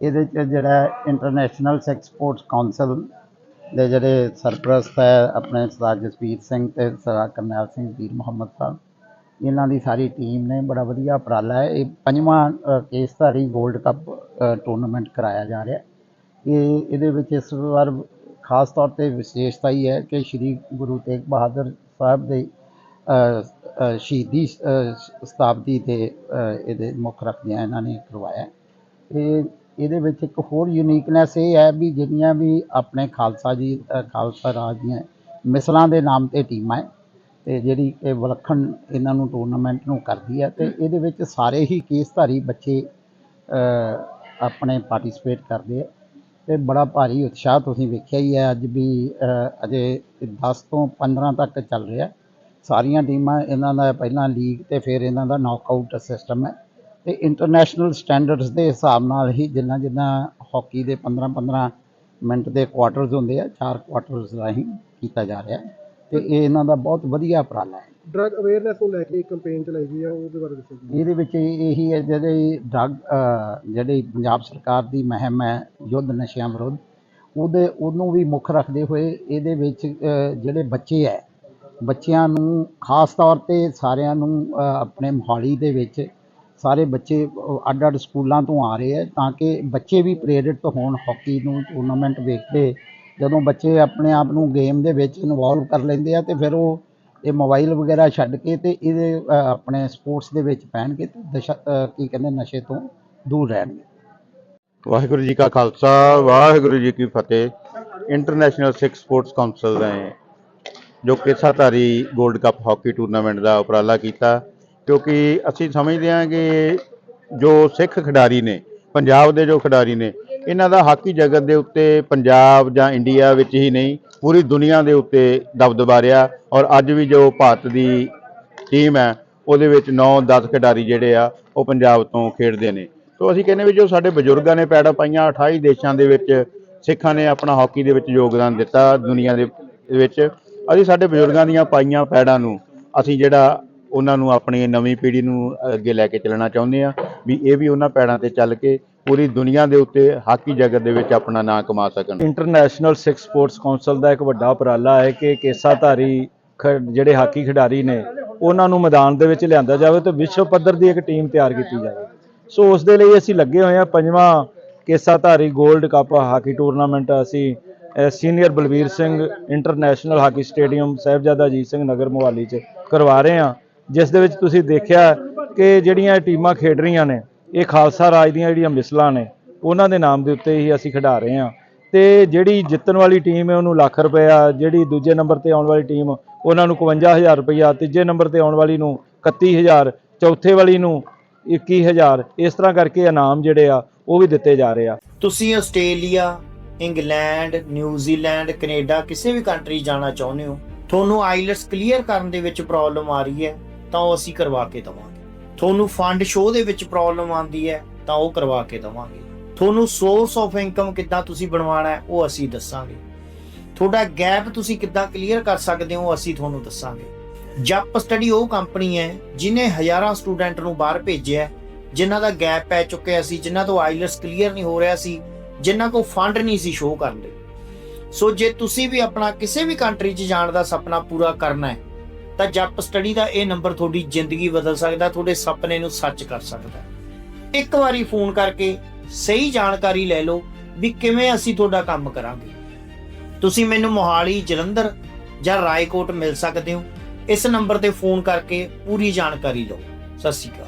ਇਹਦੇ ਚ ਜਿਹੜਾ ਇੰਟਰਨੈਸ਼ਨਲ ਸਿੱਖ ਸਪੋਰਟਸ ਕਾਉਂਸਲ ਦੇ ਜਿਹੜੇ ਸਰਪ੍ਰਸਤ ਹੈ, ਆਪਣੇ ਸਰਦਾਰ ਜਸਵੀਰ ਸਿੰਘ ਤੇ ਸਰਦਾਰ ਕਰਨੈਲ ਸਿੰਘ ਵੀਰ ਮੁਹੰਮਦ ਸਾਹਿਬ, ਇਹਨਾਂ ਦੀ ਸਾਰੀ ਟੀਮ ਨੇ ਬੜਾ ਵਧੀਆ ਉਪਰਾਲਾ ਹੈ। ਇਹ ਪੰਜਵਾਂ ਕੇਸਧਾਰੀ 골ਡ ਕੱਪ ਟੂਰਨਾਮੈਂਟ ਕਰਾਇਆ ਜਾ ਰਿਹਾ। ਇਹ, ਇਹਦੇ ਵਿੱਚ ਇਸ ਵਾਰ ਖਾਸ ਤੌਰ ਤੇ ਵਿਸ਼ੇਸ਼ਤਾ ਹੀ ਹੈ ਕਿ ਸ੍ਰੀ ਗੁਰੂ ਤੇਗ ਬਹਾਦਰ ਸਾਹਿਬ ਦੇ ਸ਼ਹੀਦੀ ਸ਼ਤਾਬਦੀ 'ਤੇ ਇਹਦੇ ਮੁੱਖ ਰੱਖਦਿਆਂ ਇਹਨਾਂ ਨੇ ਕਰਵਾਇਆ। ਇਹ ਇਹਦੇ ਵਿੱਚ ਇੱਕ ਹੋਰ ਯੂਨੀਕਨੈਸ ਇਹ ਹੈ ਵੀ ਜਿਹੜੀਆਂ ਵੀ ਆਪਣੇ ਖਾਲਸਾ ਜੀ ਖਾਲਸਾ ਰਾਜ ਦੀਆਂ ਮਿਸਲਾਂ ਦੇ ਨਾਮ ਤੇ ਟੀਮਾਂ ਹੈ ਤੇ ਜਿਹੜੀ ਇਹ ਵਿਲੱਖਣ ਇਹਨਾਂ ਨੂੰ ਟੂਰਨਾਮੈਂਟ ਨੂੰ ਕਰਦੀ ਹੈ ਤੇ ਇਹਦੇ ਵਿੱਚ ਸਾਰੇ ਹੀ ਕੇਸਧਾਰੀ ਬੱਚੇ ਆਪਣੇ ਪਾਰਟਿਸਿਪੇਟ ਕਰਦੇ ਆ ਤੇ ਬੜਾ ਭਾਰੀ ਉਤਸ਼ਾਹ ਤੁਸੀਂ ਵੇਖਿਆ ਹੀ ਹੈ ਅੱਜ ਵੀ ਅਜੇ 10 ਤੋਂ 15 ਤੱਕ ਚੱਲ ਰਿਹਾ। ਸਾਰੀਆਂ ਟੀਮਾਂ ਇਹਨਾਂ ਦਾ ਪਹਿਲਾਂ ਲੀਗ ਤੇ ਫਿਰ ਇਹਨਾਂ ਦਾ ਨੌਕਆਊਟ ਸਿਸਟਮ ਹੈ। ਤੇ ਇੰਟਰਨੈਸ਼ਨਲ ਸਟੈਂਡਰਡਸ ਦੇ ਹਿਸਾਬ ਨਾਲ ਹੀ ਜਿੰਨਾ ਜਿੰਨਾ ਹਾਕੀ ਦੇ 15 15 ਮਿੰਟ ਦੇ ਕੁਆਟਰਸ ਹੁੰਦੇ ਆ ਚਾਰ ਕੁਆਟਰਸ ਰਾਹੀਂ ਕੀਤਾ ਜਾ ਰਿਹਾ ਤੇ ਇਹ ਇਹਨਾਂ ਦਾ ਬਹੁਤ ਵਧੀਆ ਉਪਰਾਲਾ ਹੈ। ਡਰਗ ਅਵੇਅਰਨੈਸ ਨੂੰ ਲੈ ਕੇ ਕੈਂਪੇਨ ਚਲਾਈ ਗਈ ਹੈ ਉਹਦੇ ਬਾਰੇ ਦੱਸੋ ਜੀ। ਇਹਦੇ ਵਿੱਚ ਇਹ- ਹੈ ਜਿਹੜੇ ਡਰੱਗ ਜਿਹੜੀ ਪੰਜਾਬ ਸਰਕਾਰ ਦੀ ਮੁਹਿੰਮ ਹੈ ਯੁੱਧ ਨਸ਼ਿਆਂ ਵਿਰੁੱਧ ਉਹਦੇ ਉਹਨੂੰ ਵੀ ਮੁੱਖ ਰੱਖਦੇ ਹੋਏ ਇਹਦੇ ਵਿੱਚ ਜਿਹੜੇ ਬੱਚੇ ਹੈ ਬੱਚਿਆਂ ਨੂੰ ਖਾਸ ਤੌਰ ਤੇ ਸਾਰਿਆਂ ਨੂੰ ਆਪਣੇ ਮੋਹਾਲੀ ਦੇ ਵਿੱਚ ਸਾਰੇ ਬੱਚੇ ਅੱਡ ਅੱਡ ਸਕੂਲਾਂ ਤੋਂ ਆ ਰਹੇ ਹੈ ਤਾਂ ਕਿ ਬੱਚੇ ਵੀ ਪ੍ਰੇਰਿਤ ਹੋਣ ਹਾਕੀ ਨੂੰ ਟੂਰਨਾਮੈਂਟ ਵੇਖ ਕੇ ਜਦੋਂ ਬੱਚੇ ਆਪਣੇ ਆਪ ਨੂੰ ਗੇਮ ਦੇ ਵਿੱਚ ਇਨਵੋਲਵ ਕਰ ਲੈਂਦੇ ਆ ਤੇ ਫਿਰ ਉਹ ਇਹ ਮੋਬਾਈਲ ਵਗੈਰਾ ਛੱਡ ਕੇ ਤੇ ਇਹਦੇ ਆਪਣੇ ਸਪੋਰਟਸ ਦੇ ਵਿੱਚ ਪੈਣਗੇ ਤੇ ਦਸ਼ਾ ਕੀ ਕਹਿੰਦੇ ਨਸ਼ੇ ਤੋਂ ਦੂਰ ਰਹਿਣਗੇ। ਵਾਹਿਗੁਰੂ ਜੀ ਕਾ ਖਾਲਸਾ, ਵਾਹਿਗੁਰੂ ਜੀ ਕੀ ਫਤਿਹ। ਇੰਟਰਨੈਸ਼ਨਲ ਸਿੱਖ ਸਪੋਰਟਸ ਕਾਉਂਸਲ ਨੇ ਜੋ ਕੇਸਾਧਾਰੀ 골ਡ ਕੱਪ ਹਾਕੀ ਟੂਰਨਾਮੈਂਟ ਦਾ ਉਪਰਾਲਾ ਕੀਤਾ। ਕਿਉਂਕਿ ਅਸੀਂ ਸਮਝਦੇ ਹਾਂ ਕਿ ਜੋ ਸਿੱਖ ਖਿਡਾਰੀ ਨੇ, ਪੰਜਾਬ ਦੇ ਜੋ ਖਿਡਾਰੀ ਨੇ, ਇਹਨਾਂ ਦਾ ਹਾਕੀ ਜਗਤ ਦੇ ਉੱਤੇ ਪੰਜਾਬ ਜਾਂ ਇੰਡੀਆ ਵਿੱਚ ਹੀ ਨਹੀਂ, ਪੂਰੀ ਦੁਨੀਆ ਦੇ ਉੱਤੇ ਦਬਦਬਾ ਰਿਹਾ ਔਰ ਅੱਜ ਵੀ ਜੋ ਭਾਰਤ ਦੀ ਟੀਮ ਹੈ, ਉਹਦੇ ਵਿੱਚ 9-10 ਖਿਡਾਰੀ ਜਿਹੜੇ ਆ, ਉਹ ਪੰਜਾਬ ਤੋਂ ਖੇਡਦੇ ਨੇ। ਸੋ ਅਸੀਂ ਕਹਿੰਦੇ ਵੀ ਜੋ ਸਾਡੇ ਬਜ਼ੁਰਗਾਂ ਨੇ ਪੈੜਾ ਪਾਈਆਂ 28 ਦੇਸ਼ਾਂ ਦੇ ਵਿੱਚ ਸਿੱਖਾਂ ਨੇ ਆਪਣਾ ਹਾਕੀ ਦੇ ਵਿੱਚ ਯੋਗਦਾਨ ਦਿੱਤਾ ਦੁਨੀਆ ਦੇ ਵਿੱਚ। ਅਸੀਂ ਸਾਡੇ ਬਜ਼ੁਰਗਾਂ ਦੀਆਂ ਪਾਈਆਂ ਪੈੜਾਂ ਨੂੰ, ਅਸੀਂ ਜਿਹੜਾ ਉਹਨਾਂ ਨੂੰ ਆਪਣੀ ਨਵੀਂ ਪੀੜ੍ਹੀ ਨੂੰ ਅੱਗੇ ਲੈ ਕੇ ਚੱਲਣਾ ਚਾਹੁੰਦੇ ਆ ਵੀ ਇਹ ਵੀ ਉਹਨਾਂ ਪੈੜਾਂ ਤੇ ਚੱਲ ਕੇ ਪੂਰੀ ਦੁਨੀਆ ਦੇ ਉੱਤੇ ਹਾਕੀ ਜਗਤ ਦੇ ਵਿੱਚ ਆਪਣਾ ਨਾਂ ਕਮਾ ਸਕਣ। ਇੰਟਰਨੈਸ਼ਨਲ ਸਿੱਖ ਸਪੋਰਟਸ ਕਾਉਂਸਲ ਦਾ ਇੱਕ ਵੱਡਾ ਉਪਰਾਲਾ ਹੈ ਕਿ ਕੇਸਾਧਾਰੀ ਖ- ਜਿਹੜੇ ਹਾਕੀ ਖਿਡਾਰੀ ਨੇ, ਉਹਨਾਂ ਨੂੰ ਮੈਦਾਨ ਦੇ ਵਿੱਚ ਲਿਆਂਦਾ ਜਾਵੇ ਤੇ ਵਿਸ਼ਵ ਪੱਧਰ ਦੀ ਇੱਕ ਟੀਮ ਤਿਆਰ ਕੀਤੀ ਜਾਵੇ। ਸੋ ਉਸ ਦੇ ਲਈ ਅਸੀਂ ਲੱਗੇ ਹੋਏ ਹਾਂ ਪੰਜਵਾਂ ਕੇਸਾਧਾਰੀ 골ਡ ਕੱਪ ਹਾਕੀ ਟੂਰਨਾਮੈਂਟ ਅਸੀਂ senior Balbir Singh international hockey stadium Sahibzada Ajit Singh Nagar Mohali 'ਚ ਕਰਵਾ ਰਹੇ ਹਾਂ। ਜਿਸ ਦੇ ਵਿੱਚ ਤੁਸੀਂ ਦੇਖਿਆ ਕਿ ਜਿਹੜੀਆਂ ਇਹ ਟੀਮਾਂ ਖੇਡ ਰਹੀਆਂ ਨੇ, ਇਹ ਖਾਲਸਾ ਰਾਜ ਦੀਆਂ ਜਿਹੜੀਆਂ ਮਿਸਲਾਂ ਨੇ, ਉਹਨਾਂ ਦੇ ਨਾਮ ਦੇ ਉੱਤੇ ਹੀ ਅਸੀਂ ਖਿਡਾ ਰਹੇ ਹਾਂ। ਤੇ ਜਿਹੜੀ ਜਿੱਤਣ ਵਾਲੀ ਟੀਮ ਹੈ, ਉਹਨੂੰ ਲੱਖ ਰੁਪਇਆ, ਜਿਹੜੀ ਦੂਜੇ ਨੰਬਰ ਤੇ ਆਉਣ ਵਾਲੀ ਟੀਮ, ਉਹਨਾਂ ਨੂੰ 51000 ਰੁਪਇਆ, ਤੀਜੇ ਨੰਬਰ ਤੇ ਆਉਣ ਵਾਲੀ ਨੂੰ 31000 ਚੌਥੇ ਵਾਲੀ ਨੂੰ 21000 ਇਸ ਤਰ੍ਹਾਂ ਕਰਕੇ ਇਨਾਮ ਜਿਹੜੇ ਆ, ਉਹ ਵੀ ਦਿੱਤੇ ਜਾ ਰਹੇ ਆ। ਤੁਸੀਂ ਆਸਟ੍ਰੇਲੀਆ, ਇੰਗਲੈਂਡ, ਨਿਊਜ਼ੀਲੈਂਡ, ਕੈਨੇਡਾ, ਕਿਸੇ ਵੀ ਕੰਟਰੀ ਜਾਣਾ ਚਾਹੁੰਦੇ ਹੋ, ਤੁਹਾਨੂੰ ਆਈਲਟਸ ਕਲੀਅਰ ਕਰਨ ਦੇ ਵਿੱਚ ਪ੍ਰੋਬਲਮ ਆ ਰਹੀ ਹੈ। ਤਾਂ ਉਹ ਅਸੀਂ ਕਰਵਾ ਕੇ ਦਵਾਂਗੇ। ਤੁਹਾਨੂੰ ਫੰਡ ਸ਼ੋਅ ਦੇ ਵਿੱਚ ਪ੍ਰੋਬਲਮ ਆਉਂਦੀ ਹੈ ਤਾਂ ਉਹ ਕਰਵਾ ਕੇ ਦਵਾਂਗੇ। ਤੁਹਾਨੂੰ ਸੋਰਸ ਆਫ ਇਨਕਮ ਕਿੱਦਾਂ ਤੁਸੀਂ ਬਣਵਾਉਣਾ ਹੈ ਉਹ ਅਸੀਂ ਦੱਸਾਂਗੇ। ਤੁਹਾਡਾ ਗੈਪ ਤੁਸੀਂ ਕਿੱਦਾਂ ਕਲੀਅਰ ਕਰ ਸਕਦੇ ਹੋ ਅਸੀਂ ਤੁਹਾਨੂੰ ਦੱਸਾਂਗੇ। ਜਪ ਸਟੱਡੀ ਉਹ ਕੰਪਨੀ ਹੈ ਜਿਨੇ ਹਜ਼ਾਰਾਂ ਸਟੂਡੈਂਟ ਨੂੰ ਬਾਹਰ ਭੇਜਿਆ ਹੈ, ਜਿਨ੍ਹਾਂ ਦਾ ਗੈਪ ਪੈ ਚੁੱਕਿਆ ਸੀ ਜਿਨ੍ਹਾਂ ਤੋਂ ਆਈਲਟਸ ਕਲੀਅਰ ਨਹੀਂ ਹੋ ਰਿਹਾ ਸੀ ਜਿਨ੍ਹਾਂ ਕੋਲ ਫੰਡ ਨਹੀਂ ਸੀ ਸ਼ੋਅ ਕਰਨ ਲਈ। ਸੋ ਜੇ ਤੁਸੀਂ ਵੀ ਆਪਣਾ ਕਿਸੇ ਵੀ ਕੰਟਰੀ 'ਚ ਜਾਣ ਦਾ ਸੁਪਨਾ ਪੂਰਾ ਕਰਨਾ ਹੈ ਤਾਂ ਜਪ ਸਟੱਡੀ ਦਾ ਇਹ ਨੰਬਰ ਤੁਹਾਡੀ ਜ਼ਿੰਦਗੀ ਬਦਲ ਸਕਦਾ, ਤੁਹਾਡੇ ਸੁਪਨੇ ਨੂੰ ਸੱਚ ਕਰ ਸਕਦਾ। ਇੱਕ ਵਾਰੀ ਫੋਨ ਕਰਕੇ ਸਹੀ ਜਾਣਕਾਰੀ ਲੈ ਲਓ ਵੀ ਕਿਵੇਂ ਅਸੀਂ ਤੁਹਾਡਾ ਕੰਮ ਕਰਾਂਗੇ। ਤੁਸੀਂ ਮੈਨੂੰ ਮੋਹਾਲੀ, ਜਲੰਧਰ ਜਾਂ ਰਾਏਕੋਟ ਮਿਲ ਸਕਦੇ ਹੋ। ਇਸ ਨੰਬਰ ਤੇ ਫੋਨ ਕਰਕੇ ਪੂਰੀ ਜਾਣਕਾਰੀ ਲਓ। ਸਤਿ ਸ਼੍ਰੀ ਅਕਾਲ।